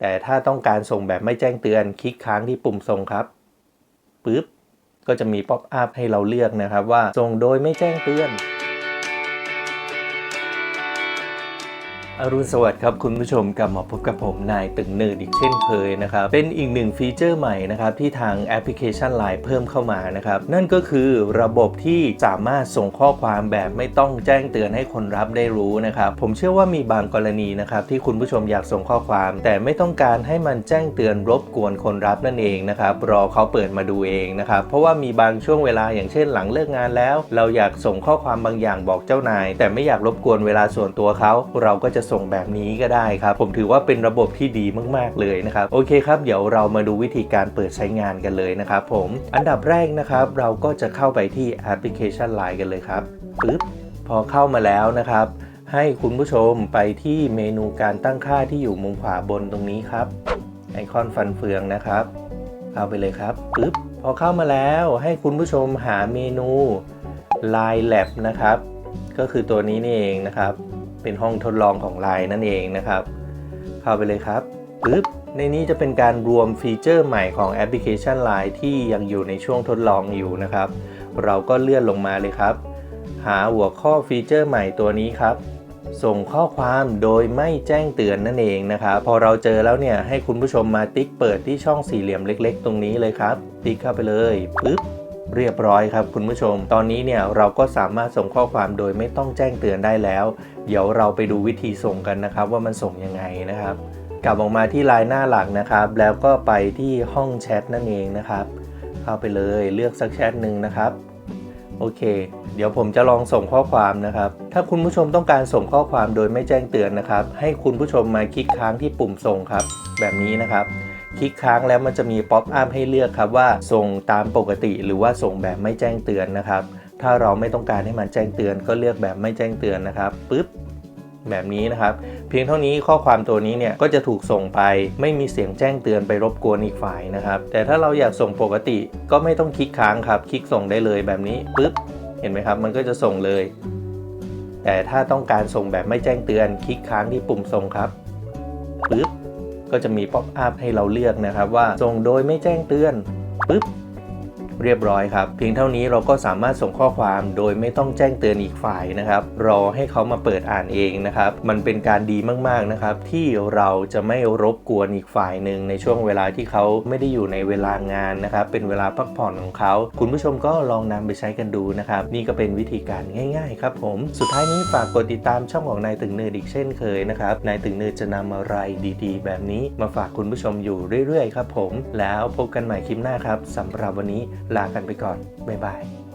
แต่ถ้าต้องการส่งแบบไม่แจ้งเตือนคลิกค้างที่ปุ่มส่งครับปึ๊บก็จะมีป๊อปอัพให้เราเลือกนะครับว่าส่งโดยไม่แจ้งเตือน อรุณสวัสดิ์ครับคุณผู้ชมกลับมาพบกับผมนายตึงเนิร์ดอีกเช่นเคยนะครับ เป็นอีกหนึ่งฟีเจอร์ใหม่นะครับที่ทางแอปพลิเคชัน Line เพิ่มเข้ามานะครับ นั่นก็คือระบบที่สามารถส่งข้อความแบบไม่ต้องแจ้งเตือนให้คนรับได้รู้นะครับ ผมเชื่อว่ามีบางกรณีนะครับที่คุณผู้ชมอยากส่งข้อความ แต่ไม่ต้องการให้มันแจ้งเตือนรบกวนคนรับนั่นเองนะครับรอเขาเปิดมาดูเองนะครับเพราะว่ามีบางช่วงเวลาอย่างเช่นหลังเลิกงานแล้ว เราอยากส่งข้อความบางอย่างบอกเจ้านาย แต่ไม่อยากรบกวนเวลาส่วนตัวเขาเราก็จะส่งแบบนี้ก็ได้ครับ ผมถือว่าเป็นระบบที่ดีมาก ๆ เลยนะครับ โอเคครับ เดี๋ยวเรามาดูวิธีการเปิดใช้งานกันเลยนะครับผม อันดับแรกนะครับ เราก็จะเข้าไปที่แอปพลิเคชัน Line กันเลยครับปึ๊บ พอเข้ามาแล้วนะครับ ให้คุณผู้ชมไปที่เมนูการตั้งค่าที่อยู่มุมขวาบนตรงนี้ครับ ไอคอนฟันเฟืองนะครับ เข้าไปเลยครับปึ๊บ พอเข้ามาแล้วให้คุณผู้ชมหาเมนู Line Lab นะครับ ก็คือตัวนี้นี่เองนะครับ เป็นห้องทดลองของ Line นั่นเองนะครับ เข้าไปเลยครับปึ๊บในนี้จะเป็นการรวมฟีเจอร์ใหม่ของแอปพลิเคชัน Line ที่ยังอยู่ในช่วงทดลองอยู่นะครับ เราก็เลื่อนลงมาเลยครับ หาหัวข้อฟีเจอร์ใหม่ตัวนี้ครับส่งข้อความโดยไม่แจ้งเตือนนั่นเองนะครับพอเราเจอแล้วเนี่ยให้คุณผู้ชมมาติ๊กเปิดที่ช่องสี่เหลี่ยมเล็ก ๆ ตรงนี้เลยครับ ติ๊กเข้าไปเลยปึ๊บ เรียบร้อยครับคุณผู้ชม ตอนนี้เนี่ยเราก็สามารถส่งข้อความโดยไม่ต้องแจ้งเตือนได้แล้ว เดี๋ยวเราไปดูวิธีส่งกันนะครับ ว่ามันส่งยังไงนะครับ กลับออกมาที่ไลน์หน้าหลักนะครับ แล้วก็ไปที่ห้องแชทนั่นเองนะครับ เข้าไปเลยเลือกสักแชทหนึ่งนะครับโอเค เดี๋ยวผมจะลองส่งข้อความนะครับ ถ้าคุณผู้ชมต้องการส่งข้อความโดยไม่แจ้งเตือนนะครับ ให้คุณผู้ชมมาคลิกค้างที่ปุ่มส่งครับ แบบนี้นะครับ คลิกค้างแล้วมันจะมีป๊อปอัพให้เลือกครับว่าส่งตามปกติ หรือว่าส่งแบบไม่แจ้งเตือนนะครับ ถ้าเราไม่ต้องการให้มันแจ้งเตือนก็เลือกแบบไม่แจ้งเตือนนะครับปึ๊บแบบนี้นะครับ เพียงเท่านี้ข้อความตัวนี้เนี่ยก็จะถูกส่งไป ไม่มีเสียงแจ้งเตือนไปรบกวนอีกฝ่ายนะครับ แต่ถ้าเราอยากส่งปกติก็ไม่ต้องคลิกค้างครับ คลิกส่งได้เลยแบบนี้ปึ๊บเห็นไหมครับ มันก็จะส่งเลย แต่ถ้าต้องการส่งแบบไม่แจ้งเตือน คลิกค้างที่ปุ่มส่งครับปึ๊บ ก็จะมีป๊อปอัพให้เราเลือกนะครับว่าส่งโดยไม่แจ้งเตือนปึ๊บ เรียบร้อยครับ เพียงเท่านี้เราก็สามารถส่งข้อความโดยไม่ต้องแจ้งเตือนอีกฝ่ายนะครับ รอให้เขามาเปิดอ่านเองนะครับ มันเป็นการดีมากๆนะครับ ที่เราจะไม่รบกวนอีกฝ่ายหนึ่งในช่วงเวลาที่เขาไม่ได้อยู่ในเวลางานนะครับ เป็นเวลาพักผ่อนของเขา คุณผู้ชมก็ลองนำไปใช้กันดูนะครับ นี่ก็เป็นวิธีการง่าย ๆ ครับผม สุดท้ายนี้ฝากกดติดตามช่องของนายตึงเนิร์ดอีกเช่นเคยนะครับ นายตึงเนิร์ดจะนำอะไรดีๆ แบบนี้มาฝากคุณผู้ชมอยู่เรื่อยๆ ครับผม แล้วพบกันใหม่คลิปหน้าครับสำหรับวันนี้ลากันไปก่อนบ๊ายบาย